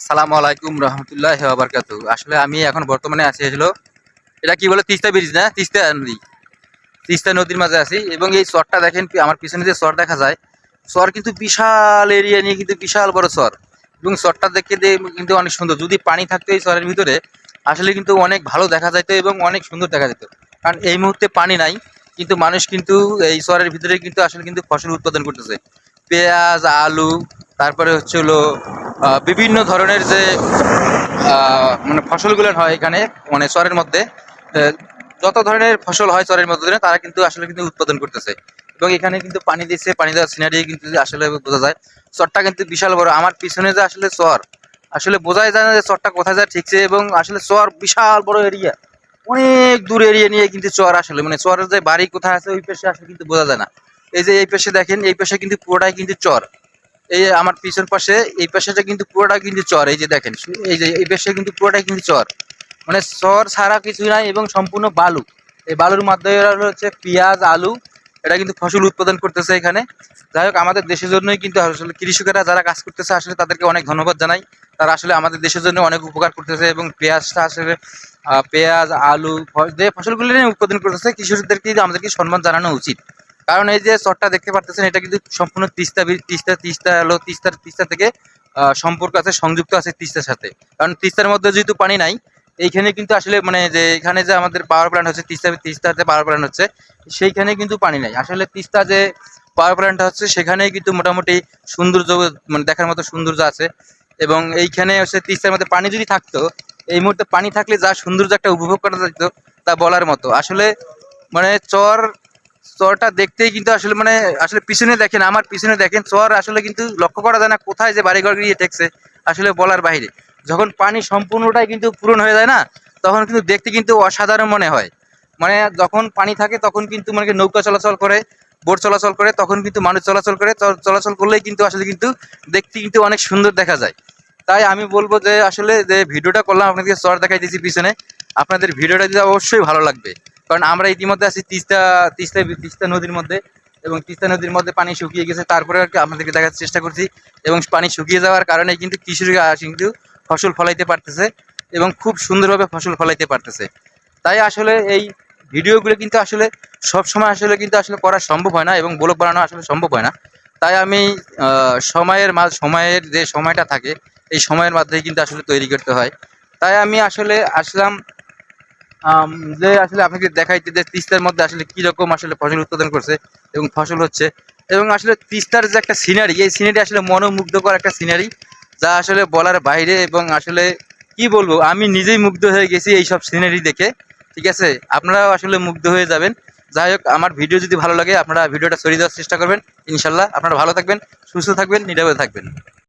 আসসালামু আলাইকুম রহমতুল্লাহ বারকাতু। আসলে আমি এখন বর্তমানে আছি হলো, এটা কি বলে তিস্তা ব্রিজ না? তিস্তা নদী। তিস্তা নদীর মাঝে আছি এবং এই চরটা দেখেন আমার পিছনে যে চর দেখা যায়, চর কিন্তু বিশাল এরিয়া নিয়ে কিন্তু বিশাল বড় চর। এবং চরটা দেখে কিন্তু অনেক সুন্দর। যদি পানি থাকতো এই চরের ভিতরে, আসলে কিন্তু অনেক ভালো দেখা যাইতো এবং অনেক সুন্দর দেখা যেত। কারণ এই মুহূর্তে পানি নাই, কিন্তু মানুষ কিন্তু এই চরের ভিতরে কিন্তু আসলে কিন্তু ফসল উৎপাদন করতেছে। পেঁয়াজ, আলু তারপরে হচ্ছে হলো বিভিন্ন ধরনের যে মানে ফসলগুলো হয় এখানে মানে চরের মধ্যে যত ধরনের ফসল হয় চরের মধ্যে তারা কিন্তু আসলে কিন্তু উৎপাদন করতেছে। এবং এখানে কিন্তু পানি দিচ্ছে, পানি দেওয়ার সিনারি কিন্তু আসলে বোঝা যায়। চরটা কিন্তু বিশাল বড়। আমার পিছনে যে আসলে চর, আসলে বোঝাই যায় না যে চরটা কোথায় যায় ঠিকছে এবং আসলে চর বিশাল বড় এরিয়া অনেক দূর এরিয়া নিয়ে কিন্তু চর আসলে মানে চরের যে বাড়ি কোথায় আছে, ওই পাশে আসলে কিন্তু বোঝা যায় না। এই যে এই পেশে দেখেন, এই পেশে কিন্তু পুরোটাই কিন্তু চর। এই আমার পিছন পাশে, এই পাশেটা কিন্তু পুরোটা কিন্তু চর, এই যে দেখেন, এই যে এই পাশে কিন্তু পুরোটাই কিন্তু চর। মানে চর ছাড়া কিছু নাই এবং সম্পূর্ণ বালু। এই বালুর মাধ্যমে হচ্ছে পেঁয়াজ, আলু, এটা কিন্তু ফসল উৎপাদন করতেছে এখানে। যাই হোক, আমাদের দেশের জন্যই কিন্তু আসলে কৃষকেরা যারা কাজ করতেছে, আসলে তাদেরকে অনেক ধন্যবাদ জানাই। তারা আসলে আমাদের দেশের জন্য অনেক উপকার করতেছে এবং পেঁয়াজটা আসলে পেঁয়াজ, আলু যে ফসলগুলো উৎপাদন করতেছে কৃষকদেরকে আমাদেরকে সম্মান জানানো উচিত। কারণ এই যে চরটা দেখতে পারতেছেন, এটা কিন্তু সম্পূর্ণ তিস্তা তিস্তা তিস্তা হলো তিস্তার তিস্তা থেকে সম্পর্ক আছে, সংযুক্ত আছে তিস্তার সাথে। কারণ তিস্তার মধ্যে যেহেতু পানি নাই, এইখানে কিন্তু আসলে মানে যে এখানে যে আমাদের পাওয়ার প্ল্যান্ট হচ্ছে, তিস্তা তিস্তাতে পাওয়ার প্ল্যান্ট হচ্ছে, সেইখানে কিন্তু পানি নাই। আসলে তিস্তা যে পাওয়ার প্ল্যান্ট হচ্ছে, সেখানেই কিন্তু মোটামুটি সৌন্দর্য মানে দেখার মতো সৌন্দর্য আছে। এবং এইখানে হচ্ছে তিস্তার মধ্যে পানি যদি থাকতো, এই মুহূর্তে পানি থাকলে যা সৌন্দর্য একটা উপভোগ করা যেত, তা বলার মতো। আসলে মানে চর চরটা দেখতেই কিন্তু আসলে মানে আসলে পিছনে দেখেন, আমার পিছনে দেখেন, চর আসলে কিন্তু লক্ষ্য করা যায় না কোথায় যে বাড়িঘর গিয়ে ঠেকছে, আসলে বলার বাইরে। যখন পানি সম্পূর্ণটাই কিন্তু পূরণ হয়ে যায় না, তখন কিন্তু দেখতে কিন্তু অসাধারণ মনে হয়। মানে যখন পানি থাকে, তখন কিন্তু মানে নৌকা চলাচল করে, বোট চলাচল করে, তখন কিন্তু মানুষ চলাচল করে চল- চলাচল করলেই কিন্তু আসলে কিন্তু দেখতে কিন্তু অনেক সুন্দর দেখা যায়। তাই আমি বলব যে আসলে যে ভিডিওটা করলাম, আপনাদেরকে চর দেখাই দিয়েছি পিছনে, আপনাদের ভিডিওটা দিতে অবশ্যই ভালো লাগবে। কারণ আমরা ইতিমধ্যে আছি তিস্তা তিস্তা তিস্তা নদীর মধ্যে এবং তিস্তা নদীর মধ্যে পানি শুকিয়ে গেছে। তারপরে আর কি আপনাদেরকে দেখার চেষ্টা করছি এবং পানি শুকিয়ে যাওয়ার কারণে কিন্তু কৃষকরা কিন্তু ফসল ফলাইতে পারতেছে এবং খুব সুন্দরভাবে ফসল ফলাইতে পারতেছে। তাই আসলে এই ভিডিওগুলো কিন্তু আসলে সব সময় আসলে কিন্তু আসলে করা সম্ভব হয় না এবং ব্লগ বানানো আসলে সম্ভব হয় না। তাই আমি সময়ের মাঝ, সময়ের যে সময়টা থাকে, এই সময়ের মাধ্যমে কিন্তু আসলে তৈরি করতে হয়। তাই আমি আসলে আসলাম যে আসলে আপনাকে দেখাইতে যে তিস্তার মধ্যে আসলে কি রকম আসলে ফসল উৎপাদন করছে এবং ফসল হচ্ছে এবং আসলে তিস্তার যে একটা সিনারি এই সিনারি আসলে মনোমুগ্ধকর একটা সিনারি যা আসলে বলার বাইরে এবং আসলে কি বলব, আমি নিজেই মুগ্ধ হয়ে গেছি এই সব সিনারি দেখে, ঠিক আছে? আপনারাও আসলে মুগ্ধ হয়ে যাবেন। যাই হোক, আমার ভিডিও যদি ভালো লাগে, আপনারা ভিডিওটা ছড়িয়ে দেওয়ার চেষ্টা করবেন। ইনশাল্লাহ, আপনারা ভালো থাকবেন, সুস্থ থাকবেন, নিরাপদে থাকবেন।